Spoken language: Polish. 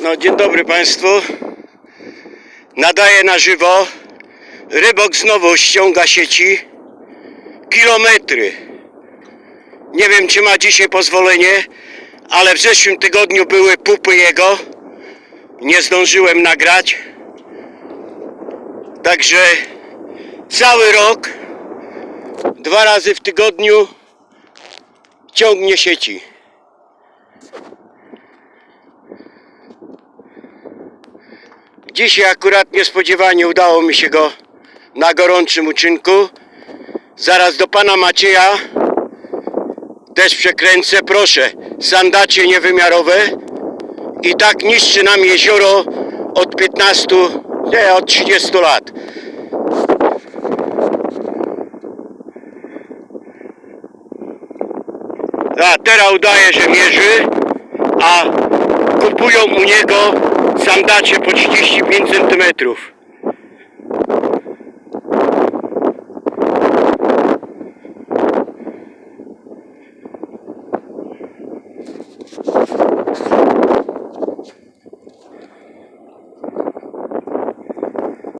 No, dzień dobry Państwu. Nadaję na żywo. Rybok znowu ściąga sieci. Kilometry. Nie wiem, czy ma dzisiaj pozwolenie, ale w zeszłym tygodniu były pupy jego. Nie zdążyłem nagrać. Także cały rok, dwa razy w tygodniu ciągnie sieci. Dzisiaj akurat niespodziewanie udało mi się go na gorącym uczynku. Zaraz do pana Macieja też przekręcę. Proszę, sandacie niewymiarowe. I tak niszczy nam jezioro od 15, nie, od 30 lat. a teraz udaje, że mierzy, a kupują u niego sandacie po 35 centymetrów.